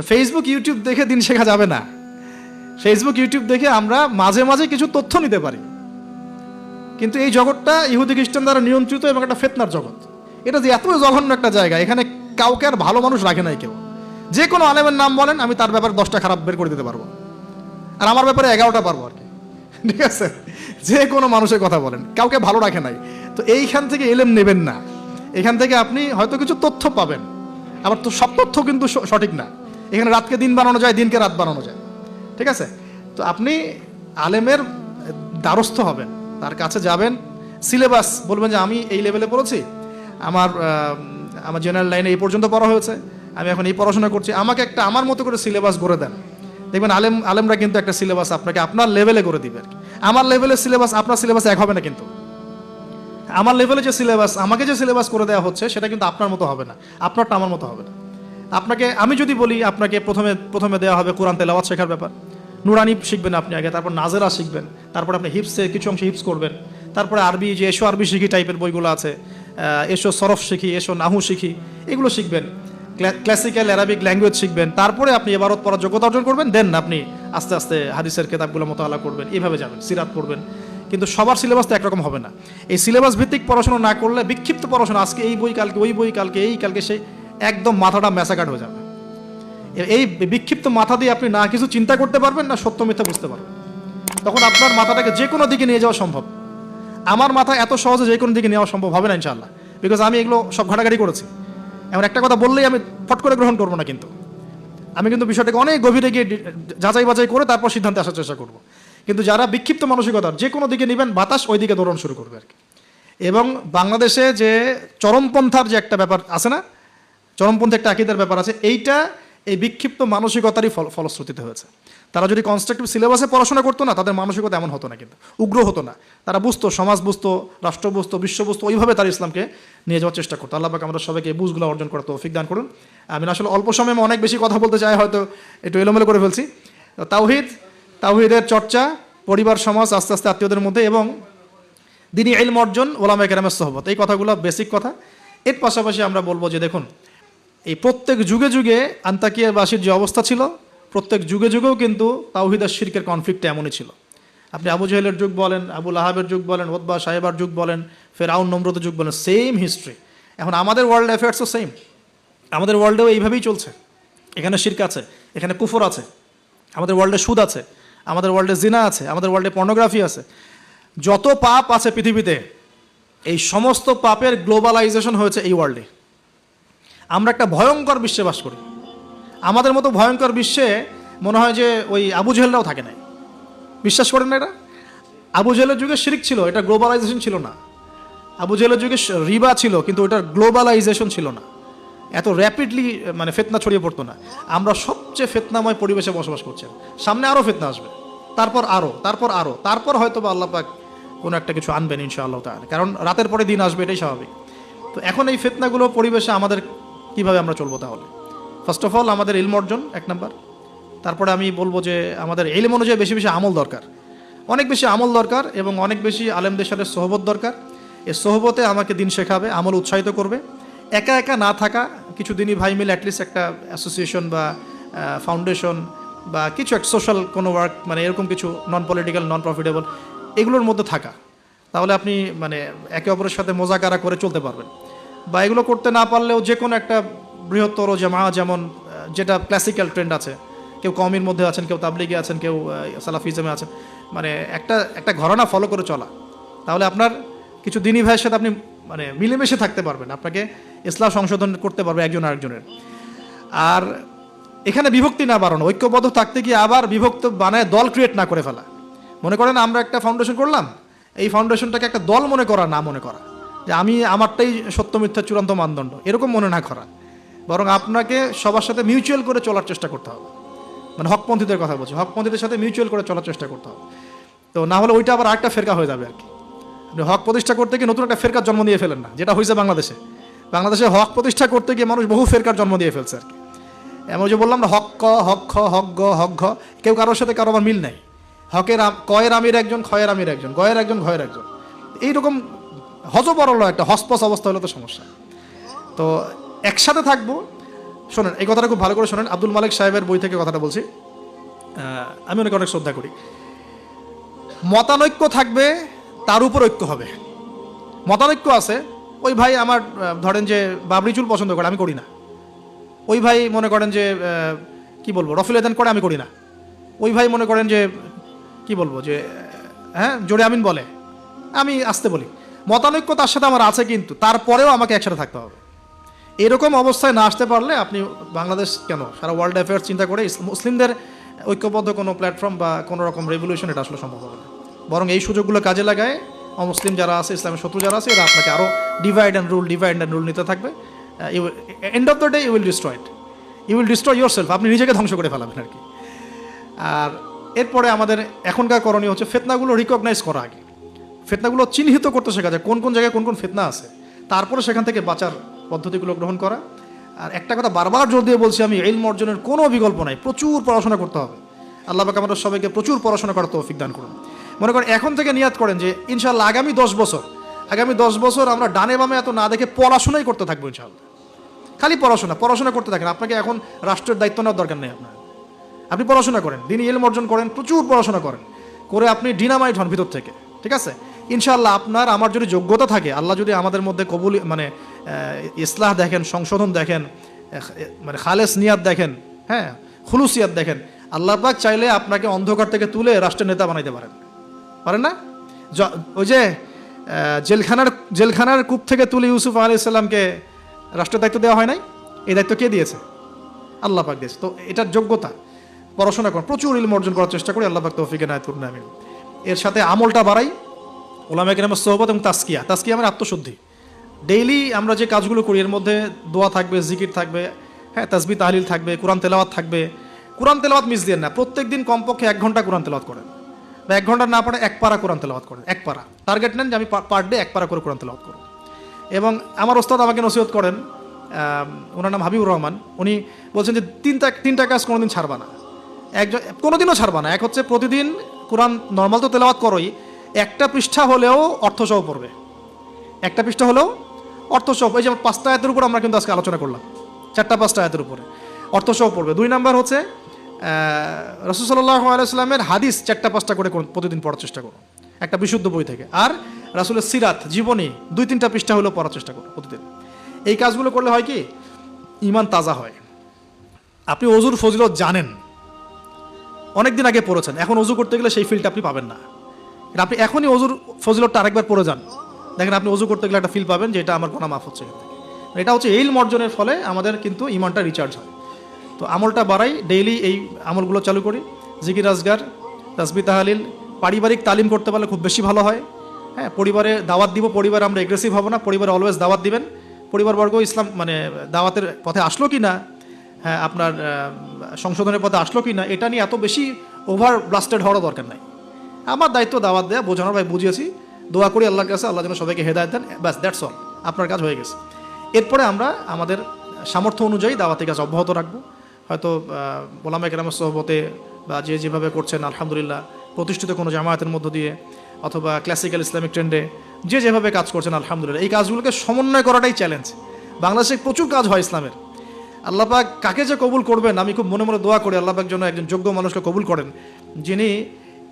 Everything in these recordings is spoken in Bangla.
ফেসবুক ইউটিউব দেখে দিন শেখা যাবে না। ফেসবুক ইউটিউব দেখে আমরা মাঝে মাঝে কিছু তথ্য নিতে পারি। কিন্তু এই জগৎটা ইহুদি, খ্রিস্টান দ্বারা নিয়ন্ত্রিত এবং একটা ফেতনার জগৎ। এটা যে এত জঘন্য একটা জায়গা, এখানে কাউকে আর ভালো মানুষ রাখে নাই কেউ। যে কোনো আলেমের নাম বলেন, আমি তার ব্যাপারে দশটা খারাপ বের করে দিতে পারব। আর আমার ব্যাপারে এগারোটা পারব আর কি। ঠিক আছে? যে কোনো মানুষের কথা বলেন, কাউকে ভালো রাখে নাই। তো এইখান থেকে এলেম নেবেন না। এখান থেকে আপনি হয়তো কিছু তথ্য পাবেন। আবার তো সব তথ্য কিন্তু সঠিক না। এখানে রাতকে দিন বানানো যায়, দিনকে রাত বানানো যায়। ঠিক আছে? তো আপনি আলেমের দ্বারস্থ হবেন, তার কাছে যাবেন। সিলেবাস বলবেন যে, আমি এই লেভেলে পড়েছি, আমার আমার জেনারেল লাইনে এই পর্যন্ত পড়া হয়েছে, আমি এখন এই পড়াশোনা করছি। আমাকে একটা, আমার মতো করে সিলেবাস করে দেন। দেখবেন আলেম, আলেমরা কিন্তু একটা সিলেবাস আপনাকে আপনার লেভেলে করে দিবে আমার লেভেলের সিলেবাস, আপনার সিলেবাস এক হবে না কিন্তু। আমার লেভেলে যে সিলেবাস, আমাকে যে সিলেবাস করে দেওয়া হচ্ছে, সেটা কিন্তু আপনার মতো হবে না। আপনারটা আমার মতো হবে না। আপনাকে, আমি যদি বলি আপনাকে প্রথমে প্রথমে দেওয়া হবে কোরআন তেলাওয়াত শেখার ব্যাপার। নুরানি শিখবেন আপনি আগে, তারপর নাজেরা শিখবেন, তারপর আপনি হিপসে কিছু অংশ হিপস করবেন। তারপরে আরবি যে এসো আরবি শিখি টাইপের বইগুলো আছে এসো সরফ শিখি, এসো নাহু শিখি, এগুলো শিখবেন। ক্লাসিক্যাল অ্যারাবিক ল্যাঙ্গুয়েজ শিখবেন। তারপরে আপনি এবারত পড়ার যোগ্যতা অর্জন করবেন দেন আপনি আস্তে আস্তে হাদিসের কেতাবগুলো মোতালা করবেন, এভাবে যাবেন, সিরাত পড়বেন। কিন্তু সবার সিলেবাস তো একরকম হবে না। এই সিলেবাস ভিত্তিক পড়াশোনা না করলে, বিক্ষিপ্ত পড়াশোনা, আজকে এই বই, কালকে ওই বই, কালকে এই, কালকে সেই একদম মাথাটা ম্যাসাকাট হয়ে যাবে। এই বিক্ষিপ্ত মাথা দিয়ে আপনি না কিছু চিন্তা করতে পারবেন, না সত্য মিথ্যা বুঝতে পারবেন। তখন আপনার মাথাটাকে যে কোনো দিকে নিয়ে যাওয়া সম্ভব। আমার মাথা এত সহজে যে কোনো দিকে নেওয়া সম্ভব হবে না ইনশাল্লাহ বিকজ আমি এগুলো সব ঘাটাঘাটি করেছি। এমন একটা কথা বললেই আমি ফট করে গ্রহণ করব না কিন্তু। আমি কিন্তু বিষয়টাকে অনেক গভীরে গিয়ে যাচাই বাছাই করে তারপর সিদ্ধান্তে আসার চেষ্টা করব। কিন্তু যারা বিক্ষিপ্ত মানসিকতার যে কোনো দিকে নেবেন, বাতাস ওই দিকে দৌড়ানো শুরু করবে আর কি। এবং বাংলাদেশে যে চরমপন্থার যে একটা ব্যাপার আছে না চরমপন্থী একটা আকিদার ব্যাপার আছে। এইটা এই বিক্ষিপ্ত মানসিকতারই ফল, ফলশ্রুতিতে হয়েছে। তারা যদি কনস্ট্রাকটিভ সিলেবাসে পড়াশোনা করতো না, তাদের মানসিকতা এমন হতো না কিন্তু। উগ্র হতো না। তারা বুঝতো, সমাজ বুঝতো, রাষ্ট্র বুঝতো, বিশ্ব বুঝতো, ওইভাবে তারা ইসলামকে নিয়ে যাওয়ার চেষ্টা করতো। আল্লাহ পাক আমাদের সবাইকে এই বুঝগুলো অর্জন করতে তৌফিক দান করুন। আমি আসলে অল্প সময়ে অনেক বেশি কথা বলতে চাই, হয়তো একটু এলোমেলো করে ফেলছি। তাওহিদ, তাওহিদের চর্চা, পরিবার, সমাজ, আস্তে আস্তে আত্মীয়দের মধ্যে এবং দিনই ইলম অর্জন ওলামা কেরামের সহবত। এই কথাগুলো বেসিক কথা। এর পাশাপাশি আমরা বলব যে দেখুন এই প্রত্যেক যুগে যুগে আন্তাকিয়াবাসীর যে অবস্থা ছিল, প্রত্যেক যুগে যুগেও কিন্তু তাওহিদ শিরকের কনফ্লিক্ট এমনই ছিল। আপনি আবু জাহেলের যুগ বলেন আবুল আহাবের যুগ বলেন ওদবা সাহেবার যুগ বলেন ফের আউন নম্রতের যুগ বলেন সেম হিস্ট্রি এখন আমাদের ওয়ার্ল্ড অ্যাফেয়ার্সও সেম আমাদের ওয়ার্ল্ডেও এইভাবেই চলছে। এখানে শির্ক আছে, এখানে কুফর আছে, আমাদের ওয়ার্ল্ডে সুদ আছে, আমাদের ওয়ার্ল্ডে জিনা আছে, আমাদের ওয়ার্ল্ডে পর্নোগ্রাফি আছে। যত পাপ আছে পৃথিবীতে, এই সমস্ত পাপের গ্লোবালাইজেশন হয়েছে এই ওয়ার্ল্ডে আমরা একটা ভয়ঙ্কর বিশ্বে বাস করি। আমাদের মতো ভয়ঙ্কর বিশ্বে মনে হয় যে ওই আবু জেহেলরাও থাকে নাই। বিশ্বাস করেন না এটা? আবু জেহেলের যুগে শিরিক ছিল, এটা গ্লোবালাইজেশন ছিল না। আবু জেহেলের যুগে রিবা ছিল, কিন্তু ওটার গ্লোবালাইজেশন ছিল না। এত র্যাপিডলি মানে ফেতনা ছড়িয়ে পড়তো না। আমরা সবচেয়ে ফেতনাময় পরিবেশে বসবাস করছি। সামনে আরও ফেতনা আসবে। তারপর আরও তারপর আরও তারপর হয়তো বা আল্লাহ পাক কোনো একটা কিছু আনবেন ইনশাআল্লাহ তাহলে কারণ রাতের পরে দিন আসবে, এটাই স্বাভাবিক। তো এখন এই ফেতনাগুলো পরিবেশে আমাদের কীভাবে আমরা চলবো তাহলে? ফার্স্ট অফ অল আমাদের ইলম অর্জন, এক নাম্বার। তারপরে আমি বলব যে আমাদের এলিম অনুযায়ী বেশি বেশি আমল দরকার। অনেক বেশি আমল দরকার এবং অনেক বেশি আলেমদের সাথে সোহবত দরকার। এই সোহবতে আমাকে দিন শেখাবে, আমল উৎসাহিত করবে। একা একা না থাকা কিছু দিনই ভাই মিলে অ্যাটলিস্ট একটা অ্যাসোসিয়েশন বা ফাউন্ডেশন বা কিছু এক সোশ্যাল কোনো ওয়ার্ক মানে এরকম কিছু নন পলিটিক্যাল নন প্রফিটেবল এগুলোর মধ্যে থাকা। তাহলে আপনি মানে একে অপরের সাথে মোজাকারা করে চলতে পারবেন। বা এগুলো করতে না পারলেও যে কোনো একটা বৃহত্তর জামা যেমন যেটা ক্লাসিক্যাল ট্রেন্ড আছে। কেউ কমির মধ্যে আছেন, কেউ তাবলিগে আছেন, কেউ সালাফিজমে আছেন। মানে একটা একটা ঘরানা ফলো করে চলা। তাহলে আপনার কিছু দিনই ভাইয়ের সাথে আপনি মানে মিলেমিশে থাকতে পারবেন। আপনাকে ইসলাম সংশোধন করতে পারবে একজন আরেকজনের। আর এখানে বিভক্তি না বাড়ানো, ঐক্যবদ্ধ থাকতে গিয়ে আবার বিভক্ত বানায় দল ক্রিয়েট না করে ফেলা। মনে করেন আমরা একটা ফাউন্ডেশন করলাম, এই ফাউন্ডেশনটাকে একটা দল মনে করা, না মনে করা। যে আমি আমারটাই সত্য মিথ্যা চূড়ান্ত মানদণ্ড। এরকম মনে না করা। বরং আপনাকে সবার সাথে মিউচুয়াল করে চলার চেষ্টা করতে হবে। মানে হকপন্থীদের কথা বলছি। হকপন্থীদের সাথে মিউচুয়াল করে চলার চেষ্টা করতে হবে। তো না হলে ওইটা আবার আরেকটা ফেরকা হয়ে যাবে আর কি। আপনি হক প্রতিষ্ঠা করতে গিয়ে নতুন একটা ফেরকার জন্ম দিয়ে ফেলেন না, যেটা হয়েছে বাংলাদেশে। বাংলাদেশে হক প্রতিষ্ঠা করতে গিয়ে মানুষ বহু ফেরকার জন্ম দিয়ে ফেলছে আর কি। এমন যে বললাম না, হক ক, হক খ, হক গ, হক ঘ, কেউ কারোর সাথে কারও আবার মিল নাই। হকের কয়ের আমির একজন, খয়ের আমির একজন, গয়ের একজন, ঘয়ের একজন। এইরকম হজবরল একটা হসপস অবস্থা হলে তো সমস্যা। তো একসাথে থাকব। শোনেন, এই কথাটা খুব ভালো করে শোনেন। আব্দুল মালিক সাহেবের বই থেকে কথাটা বলছি। আমি ওনাকে অনেক শ্রদ্ধা করি। মতানৈক্য থাকবে, তার উপর ঐক্য হবে। মতানৈক্য আছে। ওই ভাই আমার ধরেন যে বাবরি চুল পছন্দ করে, আমি করি না। ওই ভাই মনে করেন যে কি বলব, রফিল এদান করে আমি করি না। ওই ভাই মনে করেন যে, কি বলব যে হ্যাঁ জোরে আমিন বলে। আমি আসতে বলি। মতানৈক্য তার সাথে আমার আছে কিন্তু, তারপরেও আমাকে একসাথে থাকতে হবে। এরকম অবস্থায় না আসতে পারলে আপনি বাংলাদেশ কেন? সারা ওয়ার্ল্ড অ্যাফেয়ার্স চিন্তা করে মুসলিমদের ঐক্যবদ্ধ কোনো প্ল্যাটফর্ম বা কোনো রকম রেভলিউশন এটা আসলে সম্ভব হবে না। বরং এই সুযোগগুলো কাজে লাগায় অমুসলিম যারা আছে, ইসলামের শত্রু যারা আছে, এরা আপনাকে আরও divide and rule divide and rule নিতে থাকবে। End of the day you will destroyed you will destroy yourself আপনি নিজেকে ধ্বংস করে ফেলাবেন আর কি। আর এরপরে আমাদের এখনকার করণীয় হচ্ছে ফেতনাগুলো রিকগনাইজ করা আগে। ফেতনাগুলো চিহ্নিত করতে শেখা যায় কোন কোন জায়গায় কোন কোন ফেতনা আছে। তারপরে সেখান থেকে বাঁচার পদ্ধতিগুলো গ্রহণ করা। আর একটা কথা বারবার জোর দিয়ে বলছি আমি এই অর্জনের কোনো বিকল্প নাই, প্রচুর পড়াশোনা করতে হবে। আল্লাহ পাক আমাদের সবাইকে প্রচুর পড়াশোনা করার তৌফিক দান করুন। মনে করেন এখন থেকে নিয়াত করেন যে ইনশাল্লাহ আগামী দশ বছর, আগামী দশ বছর আমরা ডানে বামে এত না দেখে পড়াশোনাই করতে থাকব ইনশাল্লাহ খালি পড়াশোনা পড়াশোনা করতে থাকেন। আপনাকে এখন রাষ্ট্রের দায়িত্ব নেওয়ার দরকার নেই আপনার। আপনি পড়াশোনা করেন, দিনই এলম অর্জন করেন, প্রচুর পড়াশোনা করেন। করে আপনি ডিনামাইট হন ভিতর থেকে, ঠিক আছে? ইনশাআল্লাহ আপনার, আমার যদি যোগ্যতা থাকে, আল্লাহ যদি আমাদের মধ্যে কবুল মানে ইসলাহ দেখেন, সংশোধন দেখেন মানে খালেস নিয়াত দেখেন হ্যাঁ খুলুসিয়াত দেখেন, আল্লাহ পাক চাইলে আপনাকে অন্ধকার থেকে তুলে রাষ্ট্রের নেতা বানাইতে পারেন। পারেন না? ওই যে জেলখানার জেলখানার কূপ থেকে তুলে ইউসুফ আলি ইসলামকে রাষ্ট্রের দায়িত্ব দেওয়া হয় নাই? এই দায়িত্ব কে দিয়েছে? আল্লাহ পাক দিয়েছে। তো এটার যোগ্যতা, পড়াশোনা করেন প্রচুর ইলম অর্জন করার চেষ্টা করি, আল্লাহ পাক তৌফিকে নায়ত করুন আমি এর সাথে আমলটা বাড়াই ওলামা কেরামের সোহবত এবং তাস্কিয়া। তাস্কিয়া মানে আত্মশুদ্ধি। ডেইলি আমরা যে কাজগুলো করি, এর মধ্যে দোয়া থাকবে, জিকির থাকবে হ্যাঁ তাসবি তাহলিল থাকবে, কোরআন তেলাওয়াত থাকবে। কোরআন তেলাওয়াত মিস দিয়ে না। প্রত্যেক দিন কমপক্ষে এক ঘণ্টা কোরআন তেলাওয়াত করেন। বা এক ঘণ্টা না পারে এক পারা কোরআন তেলাওয়াত করেন। এক পারা। টার্গেট নেন যে আমি পার ডে এক পারা করে কোরআন তেলাওয়াত করব। এবং আমার ওস্তাদ আমাকে নসিহত করেন ওনার নাম হাবিবুর রহমান। উনি বলছেন যে তিনটা তিনটা কাজ কোনোদিন ছাড়বা না। একজন কোনোদিনও ছাড়বা না। এক হচ্ছে প্রতিদিন কোরআন নর্মাল তো তেলাওয়াত করোই একটা পৃষ্ঠা হলেও অর্থসহ পড়বে। একটা পৃষ্ঠা হলেও অর্থসহ এই যে পাঁচটা আয়াতের উপর আমরা কিন্তু আজকে আলোচনা করলাম, চারটা পাঁচটা আয়াতের উপরে। অর্থসহ পড়বে। দুই নাম্বার হচ্ছে রসুসাল্লাহ আলাইস্লামের হাদিস চারটা পাঁচটা করে প্রতিদিন পড়ার চেষ্টা করো। একটা বিশুদ্ধ বই থেকে। আর রাসুলের সিরাত, জীবনী, দুই তিনটা পৃষ্ঠা হলেও পড়ার চেষ্টা করো প্রতিদিন। এই কাজগুলো করলে হয় কি? ইমান তাজা হয়। আপনি অজুর ফজিলত জানেন। অনেক দিন আগে পড়েছেন। এখন অজু করতে গেলে সেই ফিলটা আপনি পাবেন না। আপনি এখনই অজুর ফজিলতটা আরেকবার পড়ে যান। দেখেন আপনি অজু করতে গেলে একটা ফিল পাবেন যে এটা আমার গোনা মাফ হচ্ছে এটা হচ্ছে এই মর্জনের ফলে আমাদের কিন্তু ইমানটা রিচার্জ হয়। তো আমলটা বাড়াই ডেইলি এই আমলগুলো চালু করি। জিকির, আজগার তাসবি তাহালিল, পারিবারিক তালিম করতে পারলে খুব বেশি ভালো হয়। হ্যাঁ পরিবারে দাওয়াত দিব, পরিবারে আমরা এগ্রেসিভ হব না, পরিবারে অলওয়েজ দাওয়াত দিবেন। পরিবারবর্গ, ইসলাম মানে দাওয়াতের পথে আসলো কি না হ্যাঁ আপনার সংশোধনের পথে আসলো কি না এটা নিয়ে এত বেশি ওভার ব্লাস্টেড হওয়ারও দরকার নাই। আমার দায়িত্ব দাওয়াত দেয়া, বোঝানোর ভাই বুঝিয়েছি। দোয়া করি আল্লাহর কাছে, আল্লাহ যেন সবাইকে হেদায়ত দেন। ব্যাস দ্যাটস অল আপনার কাজ হয়ে গেছে। এরপরে আমরা আমাদের সামর্থ্য অনুযায়ী দাওয়াতের কাজ অব্যাহত রাখব। হয়তো বোলামা কেরামের সহবতে বা যে যেভাবে করছেন, আলহামদুলিল্লাহ, প্রতিষ্ঠিত কোনো জামায়াতের মধ্য দিয়ে অথবা ক্লাসিক্যাল ইসলামিক ট্রেন্ডে যে যেভাবে কাজ করছেন, আলহামদুলিল্লাহ। এই কাজগুলোকে সমন্বয় করাটাই চ্যালেঞ্জ বাংলাদেশে প্রচুর কাজ হয় ইসলামের। আল্লাপাক কাকে যে কবুল করবেন, আমি খুব মনে মনে দোয়া করি আল্লাপাক যেন একজন যোগ্য মানুষকে কবুল করেন, যিনি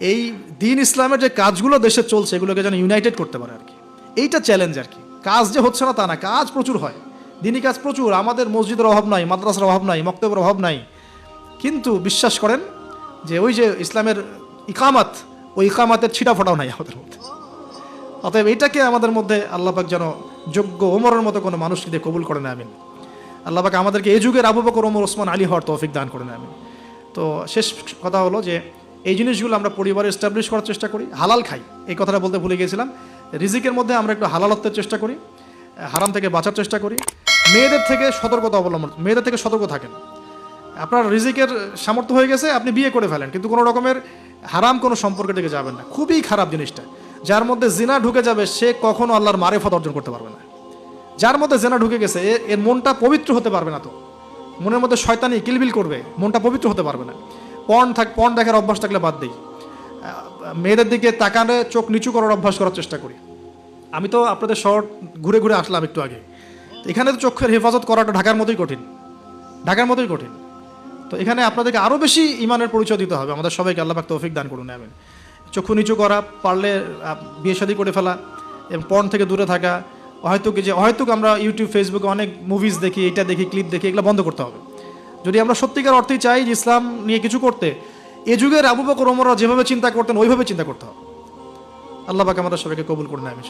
এই দিন ইসলামের যে কাজগুলো দেশে চলছে, এগুলোকে যেন ইউনাইটেড করতে পারে আর কি। এইটা চ্যালেঞ্জ আর কি। কাজ যে হচ্ছে না তা না, কাজ প্রচুর হয়। দিনই কাজ প্রচুর, আমাদের মসজিদের অভাব নাই, মাদ্রাসার অভাব নাই, মক্তবের অভাব নাই। কিন্তু বিশ্বাস করেন যে ওই যে ইসলামের ইকামাত, ওই ইকামাতের ছিটা ফোটাও নাই আমাদের মধ্যে। অতএব এটাকে আমাদের মধ্যে আল্লাপাক যেন যোগ্য ওমরের মতো কোনো মানুষকে দিয়ে কবুল করেন, আমিন। আল্লাপাক আমাদেরকে এই যুগের আবু বকর, ওমর, ওসমান, আলী হওয়ার তৌফিক দান করেন, আমিন। তো শেষ কথা হলো যে এই জিনিসগুলো আমরা পরিবারে এস্টাবলিশ করার চেষ্টা করি। হালাল খাই, এই কথাটা বলতে ভুলে গিয়েছিলাম। রিজিকের মধ্যে আমরা একটু হালালত্বের চেষ্টা করি, হারাম থেকে বাঁচার চেষ্টা করি। মেয়েদের থেকে সতর্কতা অবলম্বন, মেয়েদের থেকে সতর্ক থাকেন। আপনার রিজিকের সামর্থ্য হয়ে গেছে, আপনি বিয়ে করে ফেলেন, কিন্তু কোনো রকমের হারাম কোনো সম্পর্কের দিকে যাবেন না। খুবই খারাপ জিনিসটা। যার মধ্যে জিনা ঢুকে যাবে, সে কখনো আল্লাহর মারেফত অর্জন করতে পারবে না। যার মধ্যে জেনা ঢুকে গেছে এর মনটা পবিত্র হতে পারবে না তো। মনের মধ্যে শয়তানি কিলবিল করবে, মনটা পবিত্র হতে পারবে না। পণ থাক, পণ দেখার অভ্যাস থাকলে বাদ দিই। মেয়েদের দিকে তাকানে চোখ নিচু করার অভ্যাস করার চেষ্টা করি। আমি তো আপনাদের শহর ঘুরে ঘুরে আসলাম একটু আগে। এখানে তো চোখের হেফাজত করাটা ঢাকার মতোই কঠিন। ঢাকার মতোই কঠিন। তো এখানে আপনাদেরকে আরও বেশি ইমানের পরিচয় দিতে হবে। আমাদের সবাইকে আল্লাহ পাক তৌফিক দান করুন, আমিন। চক্ষু নিচু করা, পারলে বিয়ে শাদী করে ফেলা এবং পর্ন থেকে দূরে থাকা। হয়তো কি যে, হয়তো আমরা ইউটিউব ফেসবুকে অনেক মুভিজ দেখি, এটা দেখি ক্লিপ দেখি, এগুলো বন্ধ করতে হবে। যদি আমরা সত্যিকার অর্থেই চাই যে ইসলাম নিয়ে কিছু করতে, এ যুগের আবু বকর ওমররা যেভাবে চিন্তা করতেন, ওইভাবে চিন্তা করতে হবে। আল্লাহ পাক আমাদের সবাইকে কবুল করুন আমি